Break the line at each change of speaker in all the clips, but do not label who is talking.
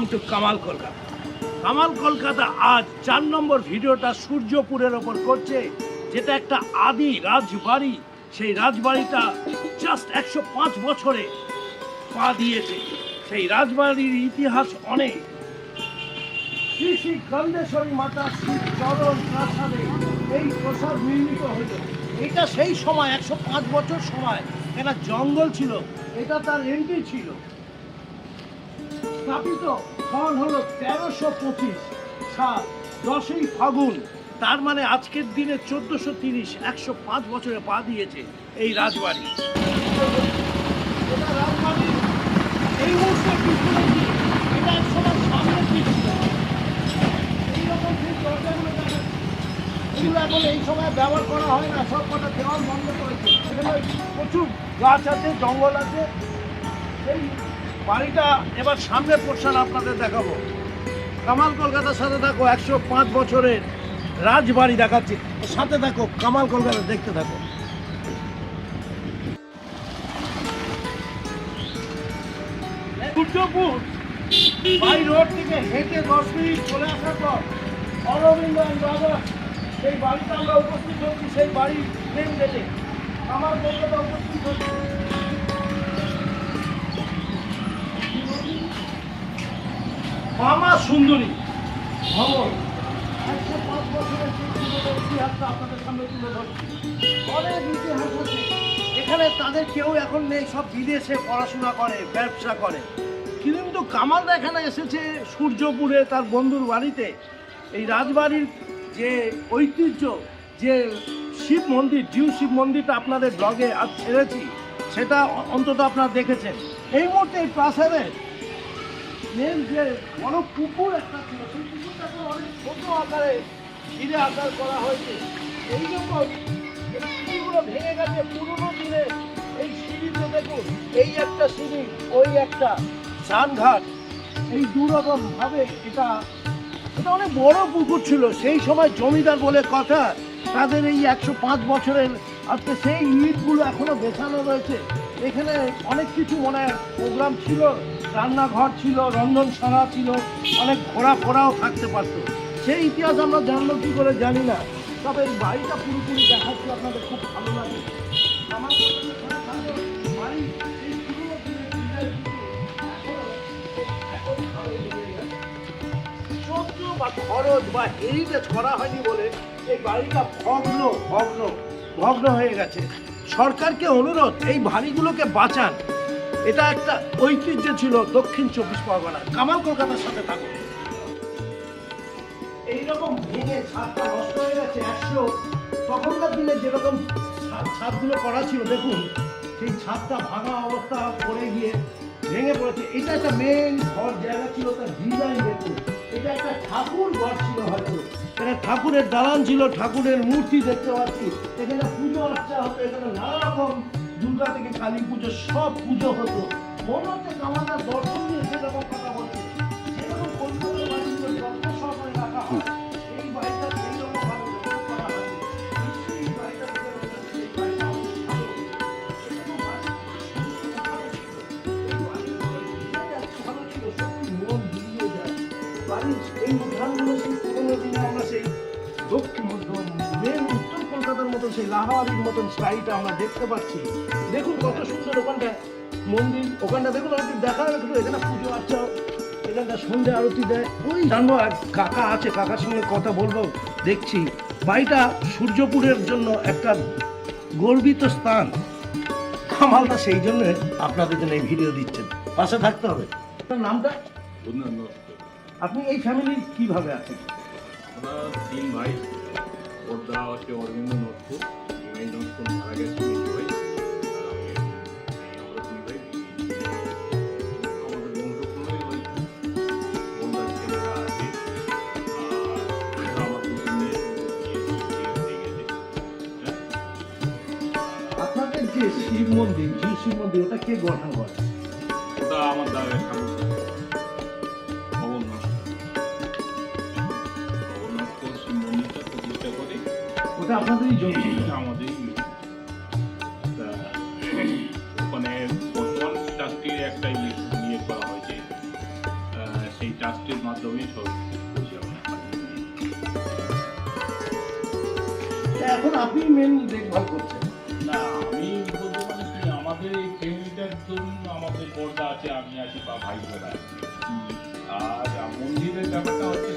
Welcome to Kamal Kolkata Kamal Kolkata আজ চার নম্বর ভিডিওটা সূর্যপুরের ওপর করছে, যেটা একটা আদি রাজবাড়ি। সেই রাজবাড়িটা জাস্ট একশো পাঁচ বছরে পা দিয়েছে। সেই রাজবাড়ির ইতিহাস অনেক। শ্রী শ্রী গন্ধেশ্বরী মাতা শ্রী চরণ প্রাসাদে এই প্রসাদ নির্মিত হলো। এটা সেই সময়, একশো পাঁচ বছর সময়। এটা জঙ্গল ছিল। এটা তার এন্ট্রি ছিল। স্থাপিত সন হলো তেরোশো পঁচিশ সাল দশই ফাগুন। তার মানে আজকের দিনে চোদ্দোশো তিরিশ, একশো পাঁচ বছরে পা দিয়েছে এই রাজবাড়ি। এটা এই সেই সময় ব্যবহার করা হয় না, সব কটা দেওয়াল বন্ধ করেছে। প্রচুর গাছ আছে, জঙ্গল আছে। এই বাড়িটা এবার সামনের পোর্শন আপনাদের দেখাবো। কামাল কলকাতার সাথে থাকো, একশো পাঁচ বছরের রাজবাড়ি দেখাচ্ছি। সাথে থাকো, কামাল কলকাতা দেখতে থাকো। রোড থেকে হেঁটে দশ মিনিট চলে আসার অরবিন্দ সেই বাড়িতে আমরা উপস্থিত হচ্ছি সেই বাড়ির আমার কলকাতা উপস্থিত হচ্ছি সুন্দরী। ভবন এখানে তাদের কেউ এখন নেই, সব বিদেশে পড়াশোনা করে, ব্যবসা করে। কিন্তু কামালদা এখানে এসেছে সূর্যপুরে, তার বন্ধুর বাড়িতে। এই রাজবাড়ির যে ঐতিহ্য, যে শিব মন্দির, জিউ শিব মন্দিরটা আপনাদের ব্লগে আজ ছেড়েছি, সেটা অন্তত আপনারা দেখেছেন। এই মুহূর্তে এই প্রাসাদে মেন যে বড় পুকুর একটা ছিল, সেই পুকুরটাকে অনেক ছোট আকারে ঘিরে আকার করা হয়েছে। এই জন্য সিঁড়িগুলো ভেঙে গেছে পুরোনো দিনে এই সিঁড়িতে, দেখুন, এই একটা সিঁড়ি, ওই একটা স্নানঘাট এই দুরকম ভাবে এটা এটা অনেক বড় পুকুর ছিল, সেই সময় জমিদার বলে কথা, তাদের এই একশো পাঁচ বছরের আজকে সেই ইটগুলো এখনও বেছানো রয়েছে। এখানে অনেক কিছু মনে প্রোগ্রাম ছিল। রান্নাঘর ছিল, রন্ধনশালা ছিল, অনেক ঘোরা ফোরাও থাকতে পারতো। সেই ইতিহাস আমরা জানলো কি করে জানি না, তবে এই বাড়িটা পুরোপুরি দেখাচ্ছি, আপনাদের খুব ভালো লাগে। খরচ বা হয়নি বলে এই বাড়িটা ভগ্ন ভগ্ন ভগ্ন হয়ে গেছে। সরকারকে অনুরোধ, এই বাড়িগুলোকে বাঁচান। এটা একটা ঐতিহ্য ছিল দক্ষিণ চব্বিশ পরগনা কামাল কলকাতার সাথে থাকুন এইরকম ভেঙে ছাদটা নষ্ট হয়ে গেছে একশো। তখনকার দিনে যেরকম ছাদগুলো করা ছিল, দেখুন, সেই ছাদটা ভাঙা অবস্থা পড়ে গিয়ে ভেঙে পড়েছে। এটা একটা মেন ঘর জায়গা ছিল, তার ডিজাইন দেখুন। এটা একটা ঠাকুর ঘর ছিল হয়তো। এখানে ঠাকুরের দালান ছিল, ঠাকুরের মূর্তি দেখতে পাচ্ছি। এখানে পুজো আর্চা হতো, এখানে নানা রকম দুর্গা থেকে কালী পুজো সব পুজো হতো। মনে হচ্ছে আমাদের দর্শন মতন সেই লাহাবাড়ির মতন স্টাইলটা আমরা দেখতে পাচ্ছি। দেখুন কত সুন্দর ওখানটা মন্দির। ওখানটা দেখুন একটু দেখা একটু এখানে পুজো আচ্ছা এখানটা সন্ধ্যে আরতি দেয়। ওই জানব এক কাকা আছে কাকার সঙ্গে কথা বলব দেখছি। বাড়িটা সূর্যপুরের জন্য একটা গর্বিত স্থান। কামালদা সেই জন্য আপনাদের জন্য এই ভিডিও দিচ্ছেন। পাশে থাকতে হবে। আপনার নামটা? আপনি এই ফ্যামিলি কীভাবে আছেন?
আমরা তিন ভাই। ওরদা হচ্ছে অরবিন্দ নট্ট নিমাই নট্ট মারা গেছে ভাই আমি এই আমরা দুই ভাই আমাদের বংশক্রমে ওই বন্ধার ছেলেরা আছে আমার দুটো মেয়ে বিয়ে বিয়ে গেছে হ্যাঁ?
আপনাদের যে শিব মন্দির যে শিব মন্দির ওটা কে গঠন করে?
ওটা আমার দাদা ঠাকুর
ওটা আপনাদেরই জমি
আমাদেরই ওখানে বর্তমান চাকরির একটা ইয়ে করা হয়েছে সেই জন্যই সব
এখন আপনি মেন দেখভাল করছেন।
না আমি বলতে পারি কি আমাদের এই ফ্যামিলিটার ধরুন আমাদের বর্দা আছে আমি আছি বা ভাই বোন আছে। আর মন্দিরের ব্যাপারটা হচ্ছে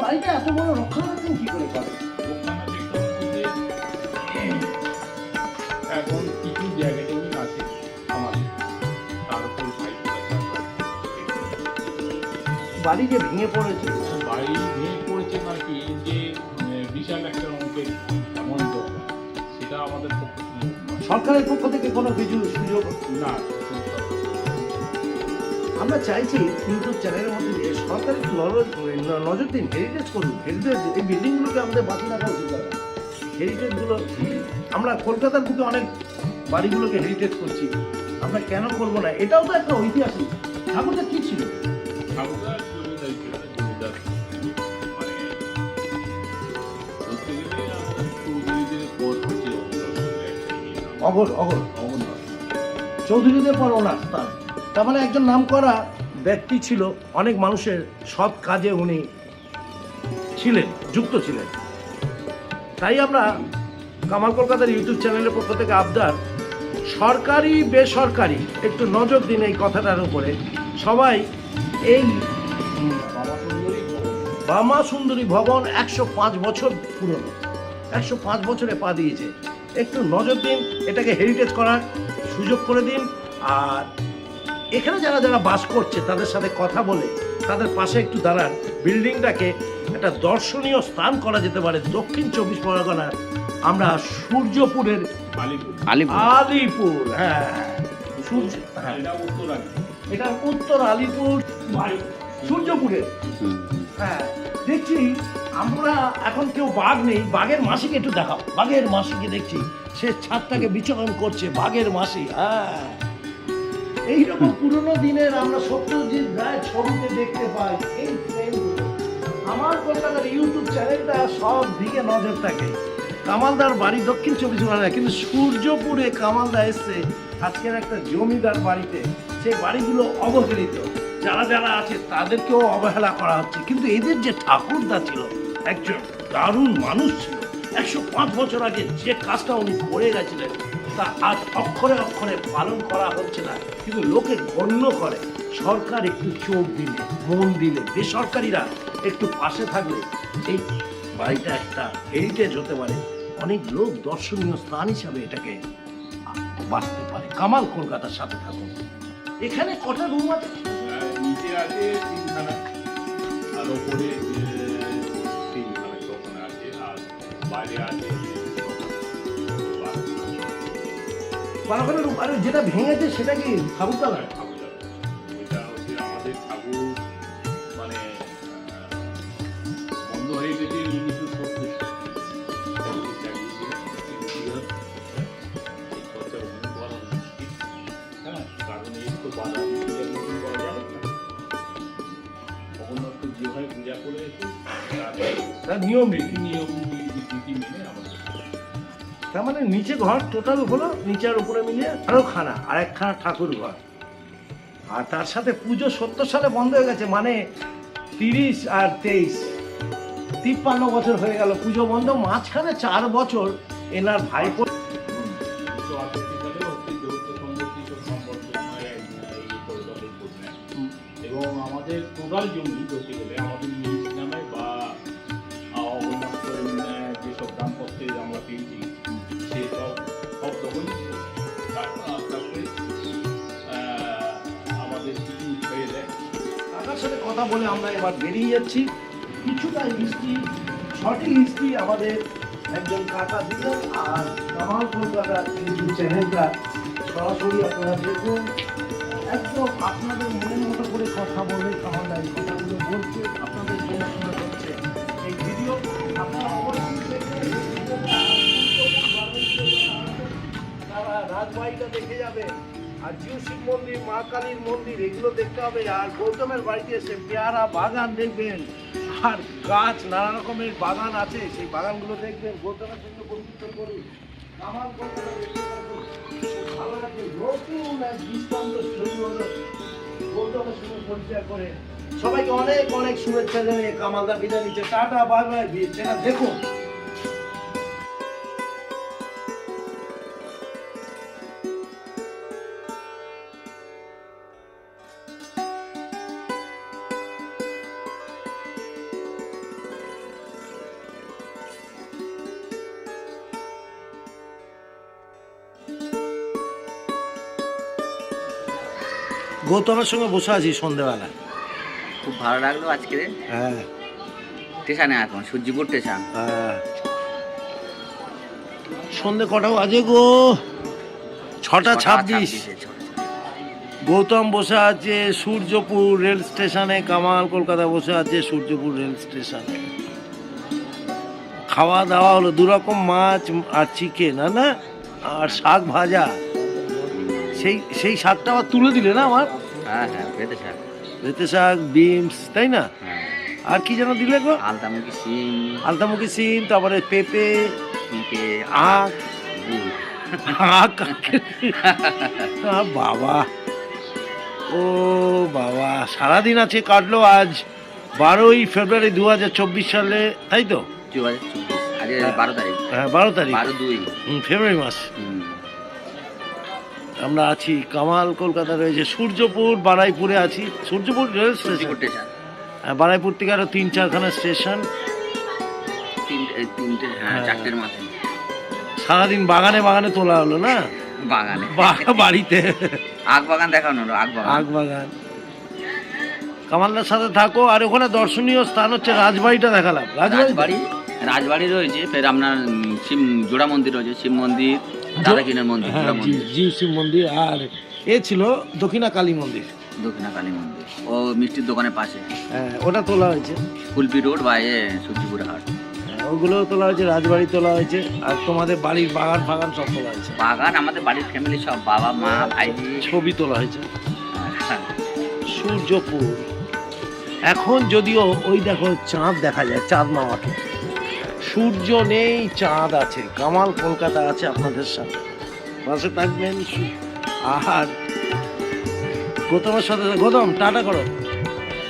বাড়িটা এত বড় রক্ষণাবেক্ষণ কি করে করে
এখন কিছু জায়গা জমি আছে আমাদের তার উপর।
বাড়ি যে ভেঙে পড়েছে
বাড়ি ভেঙে পড়েছে মানে কি যে বিশাল একটা অঙ্কের অ্যামাউন্ট সেটা আমাদের পক্ষে
সরকারের পক্ষ থেকে কোনো কিছু সুযোগ
না
আমরা চাইছি ইউটিউব চ্যানেলের মধ্যে দিয়ে সরকার একটু নজর- দিন হেরিটেজ করুন হেরিটেজ এই বিল্ডিংগুলোকে আমাদের বাকি রাখা উচিত হেরিটেজগুলো আমরা কলকাতার বুকে অনেক বাড়িগুলোকে হেরিটেজ করছি। আমরা কেন করব না? এটাও তো একটা ঐতিহাসিক। ঠাকুরটা কী ছিল?
নাম।
অগর অগর চৌধুরীদের পর ওনার স্থান তার মানে একজন নাম করা ব্যক্তি ছিল, অনেক মানুষের সৎ কাজে উনি ছিলেন, যুক্ত ছিলেন তাই আমরা কামাল কলকাতার ইউটিউব চ্যানেলের পক্ষ থেকে আবদার, সরকারি, বেসরকারি, একটু নজর দিন এই কথাটার উপরে সবাই এই। বামা সুন্দরী ভবন একশো পাঁচ বছর পুরনো, একশো পাঁচ বছরে পা দিয়েছে একটু নজর দিন, এটাকে হেরিটেজ করার সুযোগ করে দিন, আর এখানে যারা যারা বাস করছে তাদের সাথে কথা বলে তাদের পাশে একটু দাঁড়ান। বিল্ডিংটাকে একটা দর্শনীয় স্থান করা যেতে পারে দক্ষিণ চব্বিশ পরগনার আমরা সূর্যপুরের
আলিপুর।
আলিপুর। হ্যাঁ। সূর্য হ্যাঁ।
এটা উত্তর আলিপুর।
এটা উত্তর আলিপুর সূর্যপুরের। হ্যাঁ। দেখছি আমরা এখন কেউ বাঘ নেই। বাঘের মাসিকে একটু দেখাও। বাঘের মাসিকে দেখছি। সে ছাদটাকে বিচরণ করছে বাঘের মাসি। হ্যাঁ। এইরকম পুরোনো দিনের আমরা সত্যজিৎ রায় ছবিতে দেখতে পাই এই আমার কলকাতার ইউটিউব চ্যানেলটা সব দিকে নজর থাকে। কামালদার বাড়ি দক্ষিণ চব্বিশ পরগনা। কিন্তু সূর্যপুরে কামালদা এসছে আজকের একটা জমিদার বাড়িতে। সেই বাড়িগুলো অবহেলিত। যারা যারা আছে তাদেরকেও অবহেলা করা হচ্ছে। কিন্তু এদের যে ঠাকুরদা ছিল, একজন দারুণ মানুষ ছিল। একশো পাঁচ বছর আগে যে কাজটা উনি করে গেছিলেন তা আজ অক্ষরে অক্ষরে পালন করা হচ্ছে না, কিন্তু লোকে গণ্য করে। সরকার একটু চোখ দিলে, মন দিলে, বেসরকারিরা একটু পাশে থাকলে। এই বাড়িটা একটা হেরিটেজ হতে পারে। অনেক লোক দর্শনীয় স্থান হিসাবে এটাকে বাঁচতে পারে। কামাল কলকাতার সাথে থাকুন। এখানে কটা রুম আছে?
আর নিচে আছে আর ওপরে তিনখানা আছে। আর বাইরে আছে
বারোখানা রুম আর যেটা ভেঙেছে সেটা কি ঠাকুরতলা
ওইটা হচ্ছে আমাদের ঠাকুর মানে বন্ধ হয়ে গেছে উনিশশো সত্তর কারণ এই তো বাধা পূজার মতন করা যাবে না জগন্নাথকে যেভাবে পূজা করে তার
তার নিয়ম
রীতি
তার মানে নিচে ঘর টোটাল হলো নিচের উপরে মিলিয়ে আরও খানা, আর একখানা ঠাকুর ঘর। আর তার সাথে পুজো সত্তর সালে বন্ধ হয়ে গেছে মানে তিরিশ আর তেইশ। তিপ্পান্ন বছর হয়ে গেল, পুজো বন্ধ, মাঝখানে চার বছর এনার
নেয় এবং আমাদের টোটাল জমি
কথা বলে আমরা এবার বেরিয়ে যাচ্ছি। কিছুটা হিস্ট্রি সঠিক হিস্ট্রি আমাদের একজন কাকা দিলেন আর কামাল কলকাতা কিন্তু চ্যানেলটা সরাসরি আপনারা দেখুন। একদম আপনাদের মনের মতো করে কথা বলে কামালদা এই কথাগুলো বলছে, আপনাদের জন্য হচ্ছে এই ভিডিও। আপনারা অবশ্যই তারা রাজবাড়িটা দেখে যাবে। আর জিউ শিব মন্দির, মা কালীর মন্দির, এগুলো দেখতে হবে। আর গৌতমের বাড়িতে এসে পেয়ারা বাগান দেখবেন। আর গাছ নানা রকমের বাগান আছে, সেই বাগানগুলো দেখবেন। গৌতমের সঙ্গে পরিচিত করুন এক দৃষ্টান্ত গৌতমের সঙ্গে করে। সবাইকে অনেক অনেক শুভেচ্ছা জানিয়ে কামালদা বিদায় নিচ্ছে। টাটা, বাই বাই দিয়েছে দেখুন। গৌতমের সঙ্গে বসে আছি সন্ধ্যেবেলা
খুব ভালো লাগল আজকে।
হ্যাঁ।
স্টেশনে এখন সূর্যপুর স্টেশন।
হ্যাঁ। সন্ধে কটা বাজে গো? ছটা ছাব্বিশ। গৌতম বসে আছে সূর্যপুর রেল স্টেশনে কামাল কলকাতা বসে আছে সূর্যপুর রেল স্টেশনে। খাওয়া দাওয়া হলো দু রকম মাছ আর চিকেন না? আর শাক ভাজা। সেই সেই শাকটা আবার তুলে দিলে না আমার?
হ্যাঁ হ্যাঁ পেতে শাক।
বেতে শাক বিমস তাই না?
হ্যাঁ।
আর কি যেন দিলে গো?
আলতামুখী সিম
আলতামুখী সিম তারপরে পেঁপে
পেঁপে
আখ। আখ। বাবা। ও বাবা সারাদিন আছে কাটলো আজ বারোই ফেব্রুয়ারি দু হাজার চব্বিশ সালে তাই তো?
দু হাজার চব্বিশ। বারো তারিখ।
হ্যাঁ বারো তারিখ।
বারো দুই।
ফেব্রুয়ারি মাস।
হুম।
আমরা আছি কামাল কলকাতা রয়েছে সূর্যপুর বারাইপুরে আছি। Suryapur rail station. হ্যাঁ, বারাইপুর থেকে আরও তিন চারখানা স্টেশন।
হ্যাঁ
হ্যাঁ। সারাদিন বাগানে বাগানে তোলা হলো না?
বাগানে।
বাড়িতে।
আখ বাগান দেখানো হলো আখ বাগান
আগ বাগান কামালদার সাথে থাকো আর ওখানে দর্শনীয় স্থান হচ্ছে রাজবাড়িটা দেখালাম। রাজবাড়ি?
রাজবাড়ি? রাজবাড়ি রয়েছে ফের আপনার শিব জোড়া মন্দির রয়েছে শিব মন্দির দাদাকিনের মন্দির
হ্যাঁ
মন্দির।
জি শিব মন্দির আর এ ছিল দক্ষিণা কালী মন্দির।
দক্ষিণা কালী মন্দির। ও মিষ্টির দোকানের পাশে।
হ্যাঁ ওটা তোলা হয়েছে।
কুলপি রোড বা এ সূর্যপুর হাট।
হ্যাঁ, ওগুলো তোলা হয়েছে রাজবাড়ি তোলা হয়েছে আর তোমাদের বাড়ির বাগান ফাগান সব তোলা হয়েছে।
বাগান আমাদের বাড়ির ফ্যামিলি সব বাবা মা ভাইজি
ছবি তোলা হয়েছে।
হ্যাঁ।
সূর্যপুর। এখন যদিও ওই দেখো চাঁদ দেখা যায় চাঁদ মামাকে। সূর্য নেই, চাঁদ আছে, কামাল কলকাতা আছে আপনাদের সাথে পাশে থাকবেন আর গৌতমের সাথে গৌতম, টাটা করো।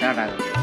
টাটা।